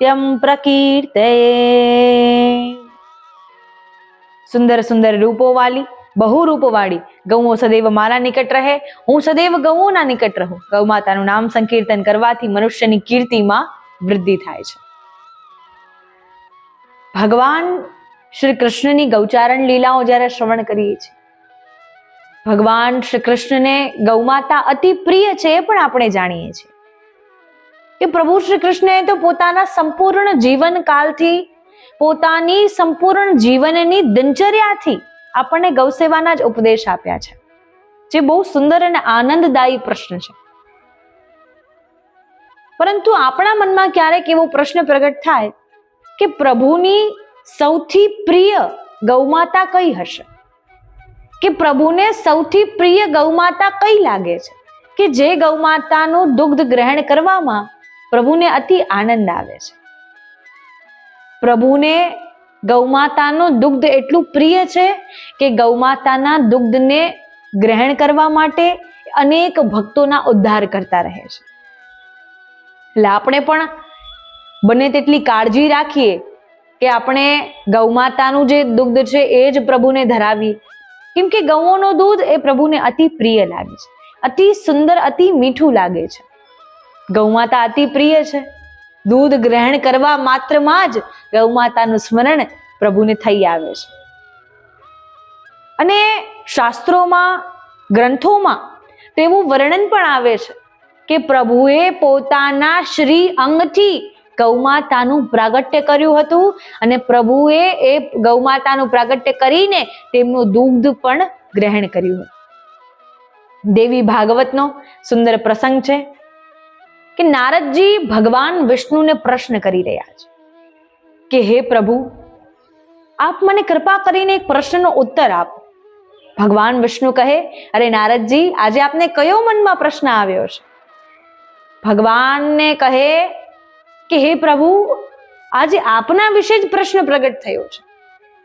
નિત્યમ પ્રકીર્તે સુંદર સુંદર રૂપોવાળી બહુ રૂપવાળી ગૌઓ સદૈવ મારા નિકટ રહે હું સદૈવ ગૌઓના નિકટ રહું ગૌ માતાનું નામ સંકીર્તન કરવાથી મનુષ્યની કીર્તિમાં વૃદ્ધિ થાય છે. ભગવાન શ્રી કૃષ્ણની ગૌચારણ લીલાઓ જ્યારે શ્રવણ કરીએ છીએ, ભગવાન શ્રી કૃષ્ણને ગૌમાતા અતિ પ્રિય છે એ પણ આપણે જાણીએ છીએ. કે પ્રભુ શ્રી કૃષ્ણએ તો પોતાના સંપૂર્ણ જીવન કાળથી, પોતાની સંપૂર્ણ જીવનની દિનચર્યાથી આપણને ગૌસેવાના જ ઉપદેશ આપ્યા છે. જે બહુ સુંદર અને આનંદદાયી પ્રશ્ન છે. પરંતુ આપણા મનમાં ક્યારેક એવો પ્રશ્ન પ્રગટ થાય કે પ્રભુની સૌથી પ્રિય ગૌમાતા કઈ હશે? કે પ્રભુને સૌથી પ્રિય ગૌમાતા કઈ લાગે છે? કે જે ગૌમાતાનું દુગ્ધ ગ્રહણ કરવામાં પ્રભુને અતિ આનંદ આવે છે. પ્રભુને ગૌમાતાનું દુગ્ધ એટલું પ્રિય છે કે ગૌમાતાના દુગ્ધને ગ્રહણ કરવા માટે અનેક ભક્તોના ઉદ્ધાર કરતા રહે છે. એટલે આપણે પણ બને તેટલી કાળજી રાખીએ કે આપણે ગૌમાતાનું જે દુગ્ધ છે એ જ પ્રભુને ધરાવી કેમ કે ગૌઓનો દૂધ એ પ્રભુને અતિ પ્રિય લાગે છે. અતિ સુંદર, અતિ મીઠું લાગે છે. ગૌમાતા અતિ પ્રિય છે. દૂધ ગ્રહણ કરવા માત્રમાં જ ગૌમાતાનું સ્મરણ પ્રભુને થઈ આવે છે. અને શાસ્ત્રોમાં, ગ્રંથોમાં તેવું વર્ણન પણ આવે છે કે પ્રભુએ પોતાના શ્રી અંગથી ગૌમાતાનું પ્રાગટ્ય કર્યું હતું અને પ્રભુએ એ ગૌમાતાનું પ્રાગટ્ય કરીને તેમનું દુગ્ધ પણ ગ્રહણ કર્યું દેવી ભાગવતનો સુંદર પ્રસંગ છે. કે નારદજી ભગવાન વિષ્ણુને પ્રશ્ન કરી રહ્યા છે કે, હે પ્રભુ, આપ મને કૃપા કરીને એક પ્રશ્નનો ઉત્તર આપો. ભગવાન વિષ્ણુ કહે, અરે નારદજી, આજે આપને કયો મનમાં પ્રશ્ન આવ્યો છે? ભગવાનને કહે કે, હે પ્રભુ, આજે આપના વિશે જ પ્રશ્ન પ્રગટ થયો છે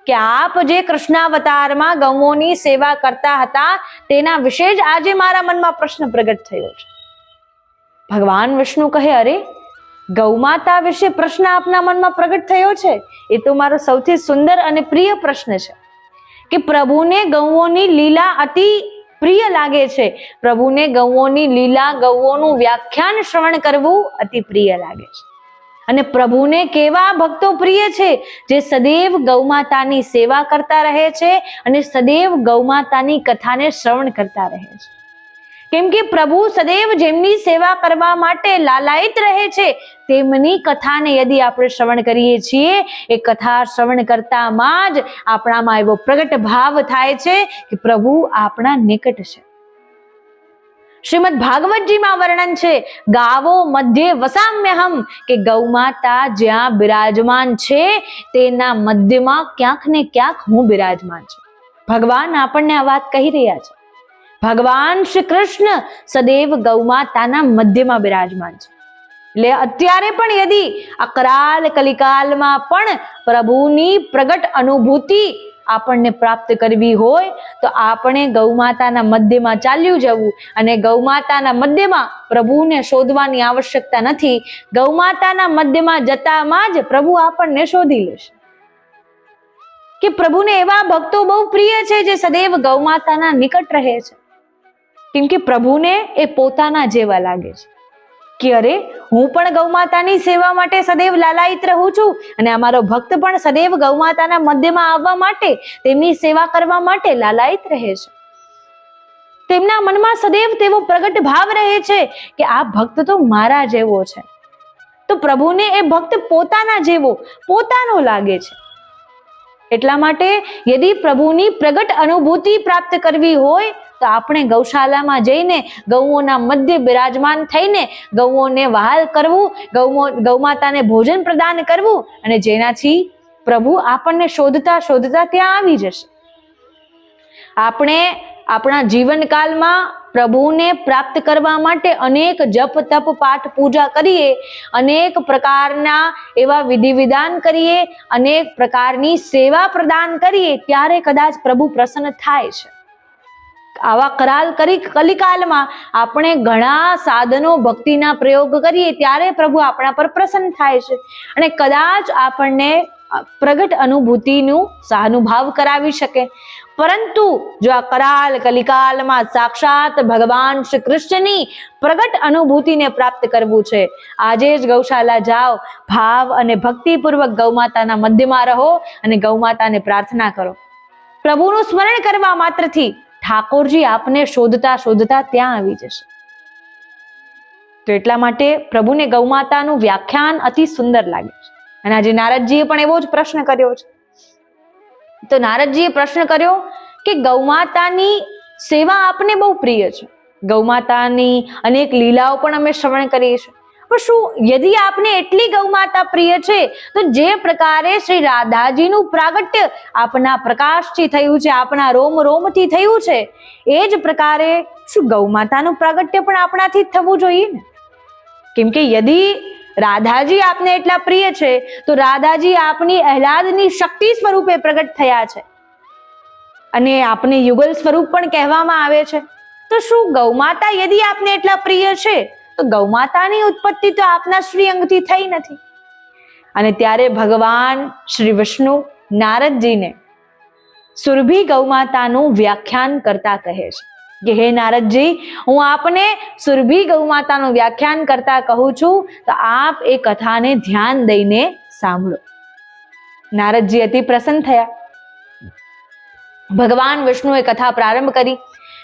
કે આપ જે કૃષ્ણાવતારમાં ગૌઓની સેવા કરતા હતા, તેના વિશે જ આજે મારા મનમાં પ્રશ્ન પ્રગટ થયો છે. ભગવાન વિષ્ણુ કહે, અરે, ગૌમાતા વિશે પ્રશ્ન આપના મનમાં પ્રગટ થયો છે? એ તો મારો સૌથી સુંદર અને પ્રિય પ્રશ્ન છે. કે પ્રભુને ગૌઓની લીલા અતિ પ્રિય લાગે છે. પ્રભુને ગૌઓની લીલા ગૌઓનું વ્યાખ્યાન શ્રવણ કરવું અતિ પ્રિય લાગે છે. અને પ્રભુને કેવા ભક્તો પ્રિય છે? જે સદૈવ ગૌમાતાની સેવા કરતા રહે છે અને સદૈવ ગૌમાતાની કથાને શ્રવણ કરતા રહે છે. કેમ કે પ્રભુ સદૈવ જેમની સેવા કરવા માટે લાલાયિત રહે છે, તેમની કથાને યદિ આપણે શ્રવણ કરીએ છીએ, એ કથા શ્રવણ કરતામાં જ આપણામાં એવો પ્રગટ ભાવ થાય છે કે પ્રભુ આપણા નિકટ છે. શ્રીમદ ભાગવતજીમાં વર્ણન છે, ગાવો મધ્ય વસામ્યહમ, કે ગૌમાતા જ્યાં બિરાજમાન છે, તેના મધ્યમાં ક્યાંક ને ક્યાંક હું બિરાજમાન છું. ભગવાન આપણને આ વાત કહી રહ્યા છે. ભગવાન શ્રી કૃષ્ણ સદૈવ ગૌમાતાના મધ્યમાં બિરાજમાન છે. એટલે અત્યારે પણ યદિ અકરાલ કલિકાલમાં પણ પ્રભુની પ્રગટ અનુભૂતિ આપણને પ્રાપ્ત કરવી હોય, તો આપણે ગૌમાતાના મધ્યમાં ચાલ્યું જવું અને ગૌમાતાના મધ્યમાં પ્રભુને શોધવાની આવશ્યકતા નથી. ગૌમાતાના મધ્યમાં જતામાં જ પ્રભુ આપણને શોધી લેશે. કે પ્રભુને એવા ભક્તો બહુ પ્રિય છે જે સદૈવ ગૌમાતાના નિકટ રહે છે. કેમ કે પ્રભુને એ પોતાના જેવા લાગે છે. કે અરે, હું પણ ગૌમાતાની સેવા માટે સદૈવ લાલાયિત રહું છું અને અમારો ભક્ત પણ સદૈવ ગૌમાતાના મધ્યમાં આવવા માટે, તેમની સેવા કરવા માટે લાલાયિત રહે છે. તેમના મનમાં સદૈવ તેવો પ્રગટ ભાવ રહે છે કે આ ભક્ત તો મારા જેવો છે. તો પ્રભુને એ ભક્ત પોતાના જેવો, પોતાનો લાગે છે. એટલા માટે યદિ પ્રભુની પ્રગટ અનુભૂતિ પ્રાપ્ત કરવી હોય તો આપણે ગૌશાલામાં જઈને ગૌઓના મધ્ય બિરાજમાન થઈને ગૌઓને વહાલ કરવું ગૌ ગૌમાતાને ભોજન પ્રદાન કરવું અને જેનાથી પ્રભુ આપણને શોધતા શોધતા ત્યાં આવી જશે. આપણે આપણા જીવનકાળમાં પ્રભુને પ્રાપ્ત કરવા માટે અનેક જપ, તપ, પાઠ, પૂજા કરીએ, અનેક પ્રકારના એવા વિધિ વિધાન કરીએ, અનેક પ્રકારની સેવા પ્રદાન કરીએ, ત્યારે કદાચ પ્રભુ પ્રસન્ન થાય છે. આવા કરાલ કરી કલિકાલમાં આપણે ઘણા સાધનો, ભક્તિના પ્રયોગ કરીએ ત્યારે પ્રભુ આપણા પર પ્રસન્ન થાય છે. અને કદાચ આપણને પ્રગટ અનુભૂતિનું સહાનુભાવ કરાવી શકે. પરંતુ જો આ કરાલ કલિકાલમાં સાક્ષાત ભગવાન શ્રી કૃષ્ણની પ્રગટ અનુભૂતિને પ્રાપ્ત કરવું છે, આજે જ ગૌશાલા જાઓ, ભાવ અને ભક્તિપૂર્વક ગૌમાતાના મધ્યમાં રહો અને ગૌમાતાને પ્રાર્થના કરો. પ્રભુનું સ્મરણ કરવા માત્રથી ઠાકોરજી આપને શોધતા શોધતા ત્યાં આવી જશે. તો એટલા માટે પ્રભુને ગૌમાતાનું વ્યાખ્યાન અતિ સુંદર લાગે છે. અને આજે નારદજીએ પણ એવો જ પ્રશ્ન કર્યો છે. તો નારદજીએ પ્રશ્ન કર્યો કે ગૌમાતાની સેવા આપને બહુ પ્રિય છે. ગૌમાતાની અનેક લીલાઓ પણ અમે શ્રવણ કરીએ છીએ. પણ શું, યદિ આપને એટલી ગૌમાતા પ્રિય છે? તો જે પ્રકારે શ્રી રાધાજીનું પ્રાગટ્ય આપના પ્રકાશથી થયું છે આપણા રોમ રોમથી થયું છે, એ જ પ્રકારે શું ગૌમાતાનું પ્રાગટ્ય પણ આપણાથી જ થવું જોઈએ ને? કેમ કે યદિ રાધાજી આપને એટલા પ્રિય છે, તો રાધાજી આપની અહલાદની શક્તિ સ્વરૂપે પ્રગટ થયા છે. અને આપને યુગલ સ્વરૂપ પણ કહેવામાં આવે છે. તો શું ગૌમાતા યદિ આપને એટલા પ્રિય છે? તો ગૌમાતાની ઉત્પત્તિ તો આપના શ્રી અંગથી થઈ નથી. અને ત્યારે ભગવાન શ્રી વિષ્ણુ નારદજીને સુરભી ગૌમાતાનું વ્યાખ્યાન કરતા કહે છે. કે હે નારદજી, હું આપને સુરભી ગૌમાતાનું વ્યાખ્યાન કરતા કહું છું, તો આપ એ કથાને ધ્યાન દઈને સાંભળો. નારદજી અતિ પ્રસન્ન થયા. ભગવાન વિષ્ણુએ કથા પ્રારંભ કરી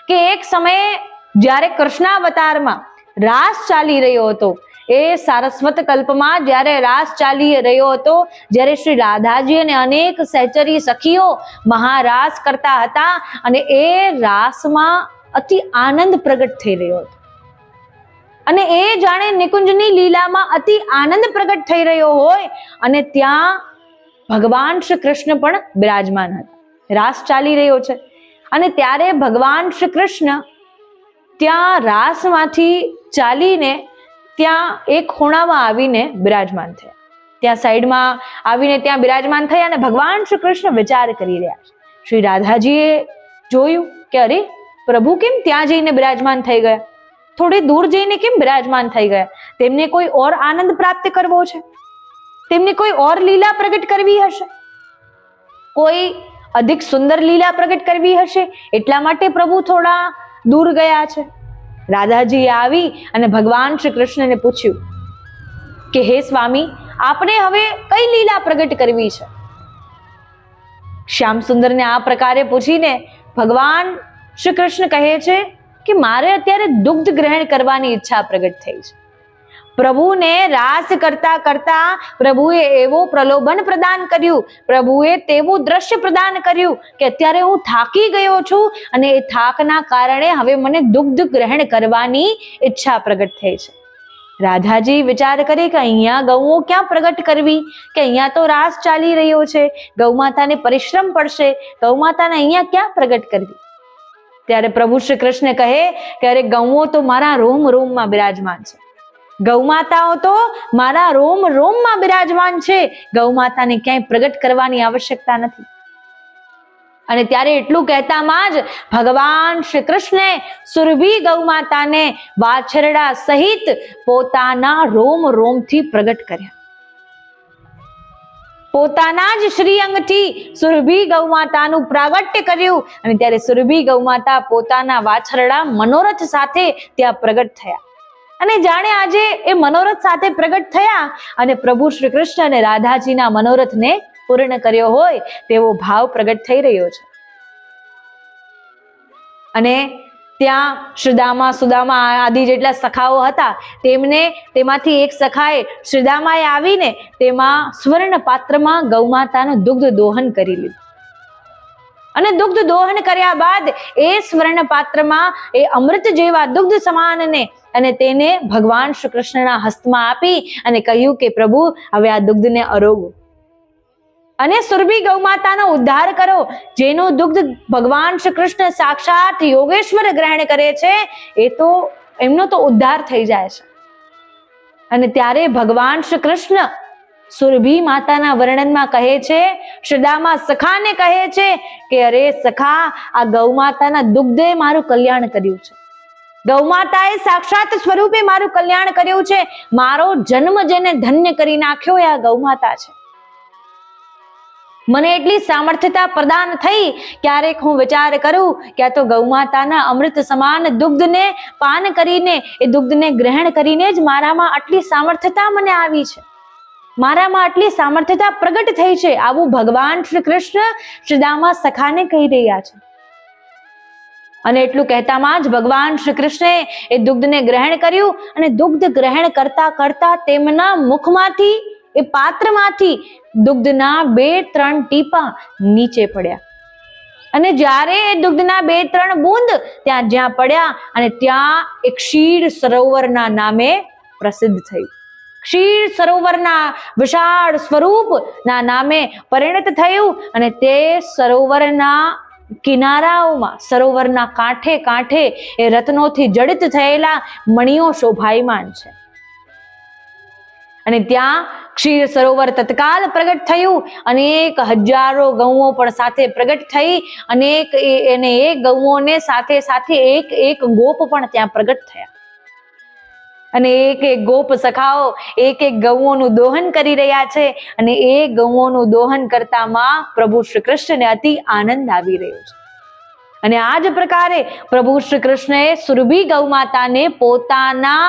કે એક સમયે જ્યારે કૃષ્ણાવતારમાં રાસ ચાલી રહ્યો હતો. એ સારસ્વત કલ્પમાં જ્યારે રાસ ચાલી રહ્યો હતો, જ્યારે શ્રી રાધાજી અને અનેક સહચરી સખીઓ મહારાસ કરતા હતા અને એ રાસમાં અતિ આનંદ પ્રગટ થઈ રહ્યો હતો. અને એ જાણે નિકુંજની લીલામાં અતિ આનંદ પ્રગટ થઈ રહ્યો હોય અને ત્યાં ભગવાન શ્રી કૃષ્ણ પણ બિરાજમાન હતા. રાસ ચાલી રહ્યો છે અને ત્યારે ભગવાન શ્રી કૃષ્ણ ત્યાં રાસમાંથી ચાલીને ત્યાં એક ખૂણામાં આવીને બિરાજમાન થયા. ત્યાં સાઈડમાં આવીને ત્યાં બિરાજમાન થયા અને ભગવાન શ્રી કૃષ્ણ વિચાર કરી રહ્યા છે. શ્રી રાધાજીએ જોયું કે અરે, પ્રભુ કેમ ત્યાં જઈને બિરાજમાન થઈ ગયા? થોડી દૂર જઈને કેમ બિરાજમાન થઈ ગયા? તેમને કોઈ ઓર આનંદ પ્રાપ્ત કરવો છે? તેમને કોઈ ઓર લીલા પ્રગટ કરવી હશે? કોઈ અધિક સુંદર લીલા પ્રગટ કરવી હશે? એટલા માટે પ્રભુ થોડા દૂર ગયા છે. રાધાજીએ આવી અને ભગવાન શ્રી કૃષ્ણને પૂછ્યું કે, હે સ્વામી આપણે હવે કઈ લીલા પ્રગટ કરવી છે? શ્યામ સુંદરને આ પ્રકારે પૂછીને ભગવાન શ્રી કૃષ્ણ કહે છે કે, મારે અત્યારે દુગ્ધ ગ્રહણ કરવાની ઈચ્છા પ્રગટ થઈ છે. પ્રભુને રાસ કરતા કરતા પ્રભુએ એવો પ્રલોભન પ્રદાન કર્યું. પ્રભુએ તેવું દ્રશ્ય પ્રદાન કર્યું કે અત્યારે હું થાકી ગયો છું અને એ થાકના કારણે હવે મને દુગ્ધ ગ્રહણ કરવાની ઈચ્છા પ્રગટ થઈ છે. રાધાજી વિચાર કરે કે અહીંયા ગૌઓ ક્યાં પ્રગટ કરવી? કે અહીંયા તો રાસ ચાલી રહ્યો છે. ગૌમાતાને પરિશ્રમ પડશે. ગૌમાતાને અહીંયા ક્યાં પ્રગટ કરવી? ત્યારે પ્રભુ શ્રી કૃષ્ણ કહે કે અરે ગૌઓ તો મારા રોમ રોમમાં બિરાજમાન છે. ગૌમાતાઓ તો મારા રોમ રોમમાં બિરાજમાન છે. ગૌમાતાને ક્યાંય પ્રગટ કરવાની આવશ્યકતા નથી. અને ત્યારે એટલું કહેતામાં જ ભગવાન શ્રી કૃષ્ણે સુરભી ગૌમાતાને વાછરડા સહિત પોતાના રોમ રોમથી પ્રગટ કર્યા. પોતાના જ શ્રી અંગથી સુરભી ગૌમાતાનું પ્રાગટ્ય કર્યું અને ત્યારે સુરભી ગૌમાતા પોતાના વાછરડા મનોરથ સાથે ત્યાં પ્રગટ થયા. અને જાણે આજે એ મનોરથ સાથે પ્રગટ થયા અને પ્રભુ શ્રી કૃષ્ણ અને રાધાજીના મનોરથને પૂર્ણ કર્યો હોય તેવો ભાવ પ્રગટ થઈ રહ્યો છે. અને ત્યાં શ્રીદામા, સુદામા આદિ જેટલા સખાઓ હતા, તેમને તેમાંથી એક સખાએ શ્રીદામાએ આવીને તેમાં સ્વર્ણ પાત્રમાં ગૌમાતાનું દુગ્ધ દોહન કરી લીધું. અને દુગ્ધ દોહન કર્યા બાદ એ સ્વર્ણ પાત્રમાં એ અમૃત જેવા દુગ્ધ સમાનને અને તેને ભગવાન શ્રી કૃષ્ણના હસ્તમાં આપી અને કહ્યું કે, પ્રભુ, હવે આ દુગ્ધને અરોગો. અને સુરભી ગૌમાતાનો ઉદ્ધાર કરો, જેનું દુગ્ધ ભગવાન શ્રી કૃષ્ણ સાક્ષાત યોગેશ્વર ગ્રહણ કરે છે, એ તો એમનો તો ઉદ્ધાર થઈ જાય છે. અને ત્યારે ભગવાન શ્રી કૃષ્ણ સુરભી માતાના વર્ણનમાં કહે છે શ્રદ્ધામાં સખાને કહે છે કે, અરે સખા, આ ગૌ માતાના દુગ્ધે મારું કલ્યાણ કર્યું છે. ગૌ માતાએ સાક્ષાત સ્વરૂપે મારું કલ્યાણ કર્યું છે. મારો જન્મ જેને ધન્ય કરી નાખ્યો એ આ ગૌ માતા છે. મને એટલી સામર્થ્યતા પ્રદાન થઈ, ક્યારેક હું વિચાર કરું કે આ તો ગૌમાતાના અમૃત સમાન દુગ્ધને પાન કરીને, એ દુગ્ધને ગ્રહણ કરીને જ મારામાં આટલી સામર્થ્યતા મને આવી છે. મારામાં આટલી સામર્થ્યતા પ્રગટ થઈ છે, આવું ભગવાન શ્રી કૃષ્ણ શ્રીદામા સખાને કહી રહ્યા છે. અને એટલું કહેતામાં જ ભગવાન શ્રી કૃષ્ણે એ દુગ્ધને ગ્રહણ કર્યું અને દુગ્ધ ગ્રહણ કરતા કરતા તેમના મુખમાંથી, એ પાત્રમાંથી દુગ્ધના બે ત્રણ ટીપા નીચે પડ્યા. અને જ્યારે એ દુગ્ધના બે ત્રણ બૂંદ ત્યાં જ્યાં પડ્યા અને ત્યાં એક ક્ષીર સરોવરના નામે પ્રસિદ્ધ થયું. ક્ષીર સરોવરના વિશાળ સ્વરૂપના નામે પરિણત થયું અને તે સરોવરના કિનારાઓમાં, સરોવરના કાંઠે કાંઠે એ રત્નોથી જડિત થયેલા મણીઓ શોભાયમાન છે. અને ત્યાં ક્ષીર સરોવર તત્કાલ પ્રગટ થયું. અનેક હજારો ગૌઓ પણ સાથે પ્રગટ થઈ. અનેક એ- એને એક ગૌઓને સાથે સાથે એક એક ગોપ પણ ત્યાં પ્રગટ થયા. અને એક એક ગોપ સખાઓ, એક એક ગૌઓનું દોહન કરી રહ્યા છે અને એ ગૌઓનું દોહન કરતામાં પ્રભુ શ્રી કૃષ્ણને અતિ આનંદ આવી રહ્યો છે. અને આ જ પ્રકારે પ્રભુ શ્રી કૃષ્ણએ સુરભી ગૌ માતાને પોતાના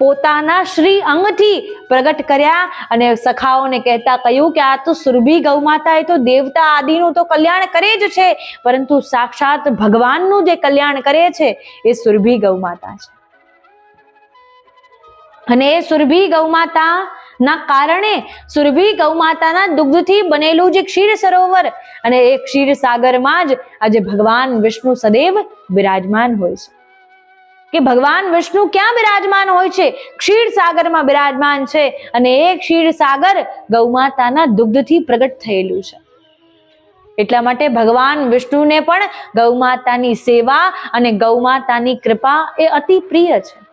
પોતાના શ્રી અંગથી પ્રગટ કર્યા અને સખાઓને કહેતા કહ્યું કે આ તો સુરભી ગૌ માતા એ તો દેવતા આદિનું તો કલ્યાણ કરે જ છે, પરંતુ સાક્ષાત ભગવાનનું જે કલ્યાણ કરે છે એ સુરભી ગૌ માતા છે. અને એ સુરભી ગૌમાતા ના કારણે સુરભી ગૌમાતાના દુગ્ધથી બનેલું જે ક્ષીર સરોવર અને એ ક્ષીર સાગરમાં જ આજે ભગવાન વિષ્ણુ સદૈવ બિરાજમાન હોય છે. કે ભગવાન વિષ્ણુ ક્યાં બિરાજમાન હોય છે? ક્ષીર સાગરમાં બિરાજમાન છે અને એ ક્ષીર સાગર ગૌમાતાના દુગ્ધથી પ્રગટ થયેલું છે. એટલા માટે ભગવાન વિષ્ણુને પણ ગૌમાતાની સેવા અને ગૌમાતાની કૃપા એ અતિ પ્રિય છે.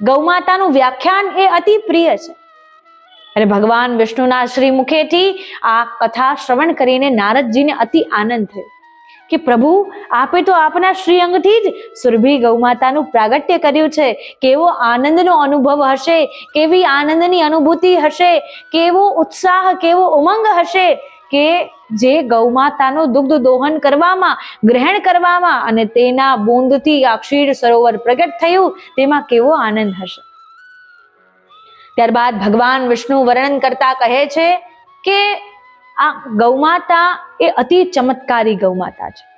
ગૌમાતાનું વ્યાખ્યાન એ અતિ પ્રિય છે. અને ભગવાન વિષ્ણુના શ્રી મુખેથી આ કથા શ્રવણ કરીને નારદજીને અતિ આનંદ થયો કે પ્રભુ, આપે તો આપના શ્રી અંગથી જ સુરભી ગૌમાતાનું પ્રાગટ્ય કર્યું છે. કેવો આનંદનો અનુભવ હશે, કેવી આનંદની અનુભૂતિ હશે, કેવો ઉત્સાહ, કેવો ઉમંગ હશે કે જે ગૌમાતાનું દુગ્ધ દોહન કરવામાં, ગ્રહણ કરવામાં અને તેના બૂંદથી આ ક્ષીર સરોવર પ્રગટ થયું, તેમાં કેવો આનંદ હશે? ત્યારબાદ ભગવાન વિષ્ણુ વર્ણન કરતા કહે છે કે આ ગૌમાતા એ અતિ ચમત્કારી ગૌમાતા છે.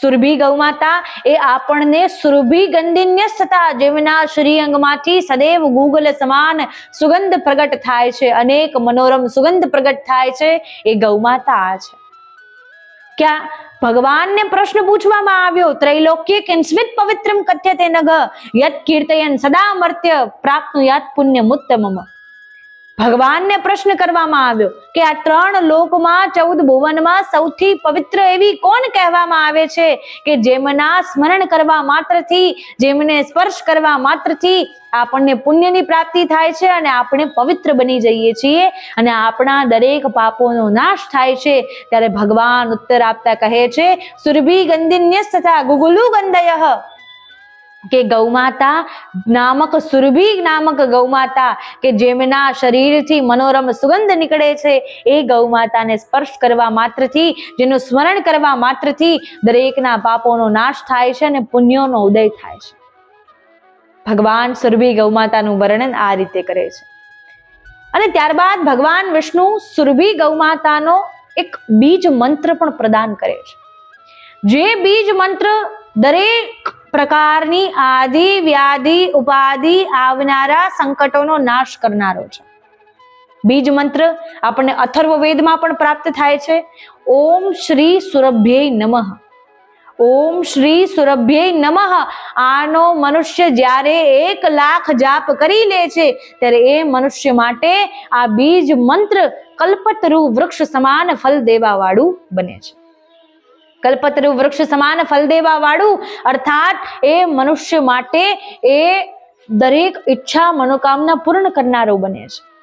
સુરભી ગૌમાતા એ આપણને સુરભી ગંદિન્ય સતા જેમના શ્રી અંગમાંથી સદૈવ ગૂગલ સમાન સુગંધ પ્રગટ થાય છે, અનેક મનોરમ સુગંધ પ્રગટ થાય છે, એ ગૌમાતા છે. ક્યાં? ભગવાનને પ્રશ્ન પૂછવામાં આવ્યો, ત્રૈલોક્ય કિંસ્મિત પવિત્રમ કથ્યતે નગ યત કીર્તયન સદા મર્ત્ય પ્રાપ્ત યાત પુણ્ય મુત્તમમ ભગવાનને પ્રશ્ન કરવામાં આવ્યો કે આ ત્રણ લોકમાં, ચૌદ ભુવનમાં સૌથી પવિત્ર એવી કોણ કહેવામાં આવે છે કે જેમના સ્મરણ કરવા માત્રથી, જેમને સ્પર્શ કરવા માત્રથી આપણને પુણ્યની પ્રાપ્તિ થાય છે અને આપણે પવિત્ર બની જઈએ છીએ અને આપણા દરેક પાપોનો નાશ થાય છે. ત્યારે ભગવાન ઉત્તર આપતા કહે છે, સુરભી ગંધિન્ય તથા ગુગુલુ ગંધય. કે ગૌમાતા નામક સુરભી નામક ગૌમાતા કે જેમના શરીરથી મનોરમ સુગંધ નીકળે છે, એ ગૌમાતાને સ્પર્શ કરવા માત્રથી, જેનું સ્મરણ કરવા માત્રથી દરેકના પાપોનો નાશ થાય છે અને પુણ્યોનો ઉદય થાય છે. ભગવાન સુરભી ગૌમાતાનું વર્ણન આ રીતે કરે છે. અને ત્યારબાદ ભગવાન વિષ્ણુ સુરભી ગૌમાતાનો એક બીજ મંત્ર પણ પ્રદાન કરે છે. જે બીજ મંત્ર દરેક પ્રકારની આદિ, વ્યાધિ, ઉપાધિ આવનારા સંકટોનો નાશ કરનારો છે. બીજ મંત્ર આપણને અથર્વ વેદમાં પણ પ્રાપ્ત થાય છે. ઓમ શ્રી સુરભ્યય નમઃ. ઓમ શ્રી સુરભ્યય નમઃ. આનો મનુષ્ય જ્યારે એક લાખ જાપ કરી લે છે, ત્યારે એ મનુષ્ય માટે આ બીજ મંત્ર કલ્પતરુ વૃક્ષ સમાન ફલ દેવાવાળું બને છે. કલ્પતરુ વૃક્ષ સમાન ફલ દેવા વાળું. અર્થાત એ મનુષ્ય માટે એ દરેક ઈચ્છા મનોકામના પૂર્ણ કરનારો બને છે.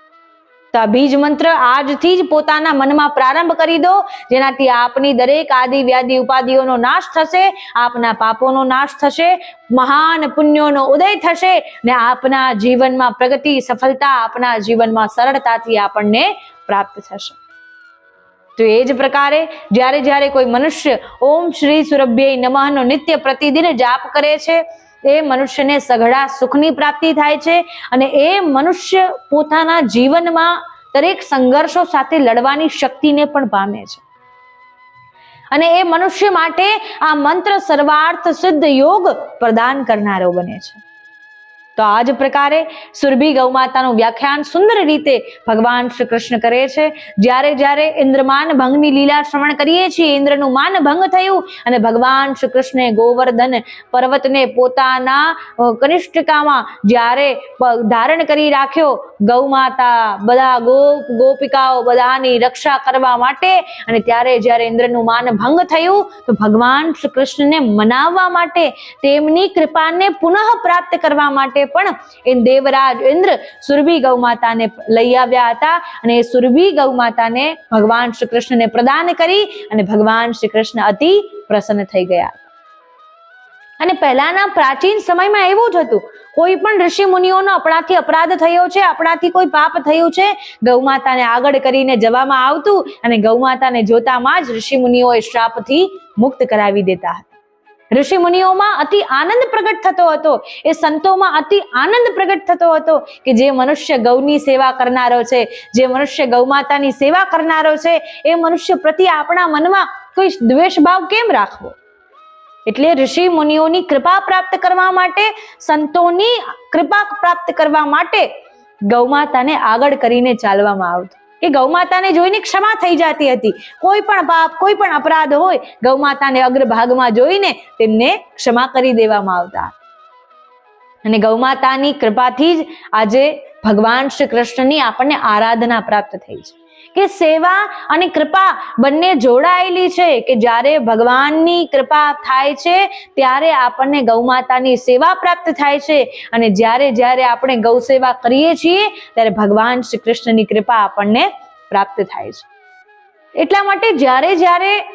તો આ બીજ મંત્ર આજથી જ પોતાના મનમાં પ્રારંભ કરી દો. જેનાથી આપની દરેક આદિ વ્યાધિ ઉપાધિઓનો નાશ થશે, આપના પાપોનો નાશ થશે, મહાન પુણ્યોનો ઉદય થશે ને આપના જીવનમાં પ્રગતિ, સફળતા, આપના જીવનમાં સરળતાથી આપણને પ્રાપ્ત થશે. તો એ જ પ્રકારે જ્યારે જ્યારે કોઈ મનુષ્ય ઓમ શ્રી સુરભ્ય નમઃનો નિત્ય પ્રતિદિન જાપ કરે છે, એ મનુષ્યને સઘળા સુખની પ્રાપ્તિ થાય છે અને એ મનુષ્ય પોતાના જીવનમાં દરેક સંઘર્ષો સાથે લડવાની શક્તિને પણ પામે છે. અને એ મનુષ્ય માટે આ મંત્ર સર્વાર્થ સિદ્ધ યોગ પ્રદાન કરનારો બને છે. તો આ જ પ્રકારે સુરભી ગૌમાતાનું વ્યાખ્યાન સુંદર રીતે ભગવાન શ્રી કૃષ્ણ કરે છે. જ્યારે જ્યારે ઇન્દ્રમાન ભંગની લીલા શ્રવણ કરીએ છીએ, ઇન્દ્રનું માન ભંગ થયું અને ભગવાન શ્રી કૃષ્ણે ગોવર્ધન પર્વતને પોતાના કનિષ્ઠિકામાં જ્યારે ધારણ કરી રાખ્યો, ગૌમાતા બધા ગોપ, ગોપિકાઓ બધાની રક્ષા કરવા માટે અને ત્યારે જ્યારે ઇન્દ્રનું માન ભંગ થયું, તો ભગવાન શ્રી કૃષ્ણને મનાવવા માટે તેમની કૃપાને પુનઃ પ્રાપ્ત કરવા માટે પણ એ દેવરાજ ઇન્દ્ર સુરભી ગૌમાતાને લઈ આવ્યા હતા અને એ સુરભી ગૌમાતાને ભગવાન શ્રી કૃષ્ણને પ્રદાન કરી અને ભગવાન શ્રી કૃષ્ણ અતિ પ્રસન્ન થઈ ગયા અને પહેલાના પ્રાચીન સમયમાં એવું જ હતું. કોઈ પણ ઋષિ મુનિઓનો આપણાથી અપરાધ થયો છે, આપણાથી કોઈ પાપ થયું છે ગૌમાતાને આગળ કરીને જવામાં આવતું અને ગૌમાતાને જોતામાં જ ઋષિ મુનિઓએ શ્રાપથી મુક્ત કરાવી દેતા હતા. ઋષિ મુનિઓમાં અતિ આનંદ પ્રગટ થતો હતો. એ સંતોમાં અતિ આનંદ પ્રગટ થતો હતો કે જે મનુષ્ય ગૌની સેવા કરનારો છે, જે મનુષ્ય ગૌમાતાની સેવા કરનારો છે, એ મનુષ્ય પ્રત્યે આપણા મનમાં કોઈ દ્વેષ ભાવ કેમ રાખવો? એટલે ઋષિ મુનિઓની કૃપા પ્રાપ્ત કરવા માટે, સંતોની કૃપા પ્રાપ્ત કરવા માટે ગૌમાતાને આગળ કરીને ચાલવામાં આવતું. કે ગૌમાતાને જોઈને ક્ષમા થઈ જતી હતી. કોઈ પણ પાપ, કોઈ પણ અપરાધ હોય, ગૌમાતાને અગ્રભાગમાં જોઈને તેમને ક્ષમા કરી દેવામાં આવતા. અને ગૌમાતાની કૃપાથી જ આજે ભગવાન શ્રી કૃષ્ણની આપણને આરાધના પ્રાપ્ત થઈ છે. કે સેવા અને કૃપા બંને જોડાયેલી છે કે જ્યારે ભગવાનની કૃપા થાય છે, ત્યારે આપણને ગૌમાતાની સેવા પ્રાપ્ત થાય છે. અને જ્યારે જ્યારે આપણે ગૌ સેવા કરીએ છીએ, ત્યારે ભગવાન શ્રી કૃષ્ણની કૃપા આપણને પ્રાપ્ત થાય છે. એટલા માટે જ્યારે જ્યારે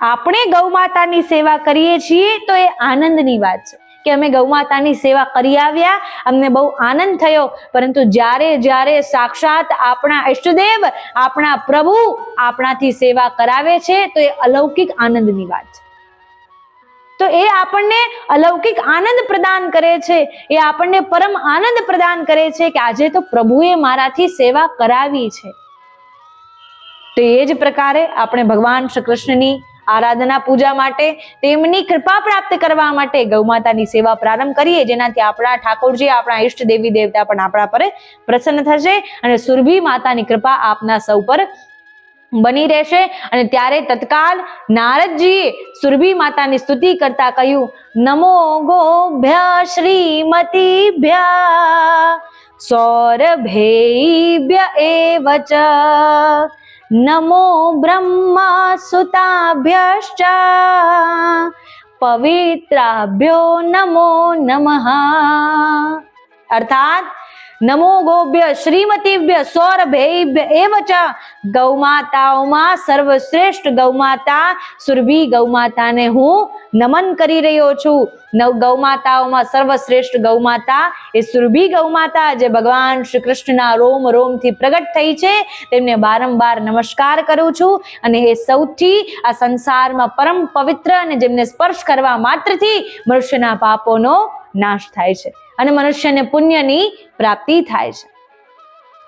આપણે ગૌમાતાની સેવા કરીએ છીએ, તો એ આનંદની વાત છે. કે અમે ગૌમાતાની સેવા કરી આવ્યા, અમને બહુ આનંદ થયો. પરંતુ જ્યારે જ્યારે સાક્ષાત આપણા ઈષ્ટદેવ, આપણા પ્રભુ આપણાથી સેવા કરાવે છે, તો એ અલૌકિક આનંદની વાત છે. તો એ આપણને અલૌકિક આનંદ પ્રદાન કરે છે. એ આપણને પરમ આનંદ પ્રદાન કરે છે કે આજે તો પ્રભુએ મારાથી સેવા કરાવી છે. તો એ જ પ્રકારે આપણે ભગવાન શ્રી કૃષ્ણની આરાધના પૂજા માટે, તેમની કૃપા પ્રાપ્ત કરવા માટે ગૌમાતાની સેવા પ્રારંભ કરીએ, જેનાથી આપણા ઠાકોરજી, આપણા ઈષ્ટ દેવી દેવતા પણ આપણા પર પ્રસન્ન થશે અને સુરભી માતાની કૃપા આપના સૌ પર બની રહેશે. અને ત્યારે તત્કાલ નારદજીએ સુરભી માતાની સ્તુતિ કરતા કહ્યું, નમો ગોભ્ય શ્રીમતીભ્ય, સૌરભેભ્ય એવ નમો બ્રહ્માસુતાભ્યશ્ચ પવિત્રાભ્યો નમો નમઃ અર્થાત નમો ગોભ્ય શ્રીમતીભ્ય સૌરભેભ્ય એવ ચ ગૌમાતાઓમાં સર્વશ્રેષ્ઠ ગૌમાતા સુરભી ગૌમાતાને હું નમન કરી રહ્યો છું નવ ગૌમાતાઓમાં સર્વશ્રેષ્ઠ ગૌમાતા એ સુરભી ગૌમાતા જે ભગવાન શ્રી કૃષ્ણના રોમ રોમથી પ્રગટ થઈ છે, તેમને બારંબાર નમસ્કાર કરું છું અને એ સૌથી આ સંસારમાં પરમ પવિત્ર અને જેમને સ્પર્શ કરવા માત્રથી મનુષ્યના પાપોનો નાશ થાય છે. અને મનુષ્યને પુણ્યની પ્રાપ્તિ થાય છે.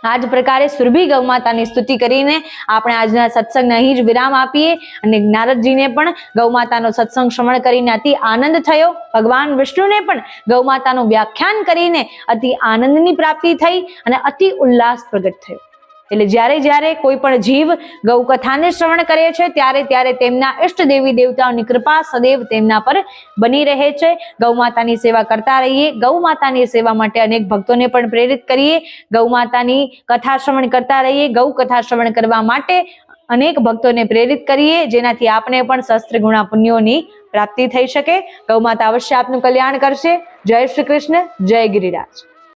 આ જ પ્રકારે સુરભી ગૌમાતાની સ્તુતિ કરીને આપણે આજના સત્સંગને અહીં જ વિરામ આપીએ અને નારદજીને પણ ગૌમાતાનો સત્સંગ શ્રવણ કરીને અતિ આનંદ થયો. ભગવાન વિષ્ણુને પણ ગૌમાતાનું વ્યાખ્યાન કરીને અતિ આનંદની પ્રાપ્તિ થઈ અને અતિ ઉલ્લાસ પ્રગટ થયો. એટલે જ્યારે જ્યારે કોઈ પણ જીવ ગૌ કથાને શ્રવણ કરે છે, ત્યારે ત્યારે તેમના ઇષ્ટ દેવી દેવતાઓની કૃપા સદૈવ તેમના પર બની રહે છે. ગૌ માતાની સેવા કરતા રહીએ, ગૌ માતાની સેવા માટે અનેક ભક્તોને પણ પ્રેરિત કરીએ. ગૌ માતાની કથા શ્રવણ કરતા રહીએ, ગૌ કથા શ્રવણ કરવા માટે અનેક ભક્તોને પ્રેરિત કરીએ, જેનાથી આપને પણ શસ્ત્ર ગુણા પુણ્યોની પ્રાપ્તિ થઈ શકે. ગૌ માતા અવશ્ય આપનું કલ્યાણ કરશે. જય શ્રી કૃષ્ણ, જય ગિરિરાજ.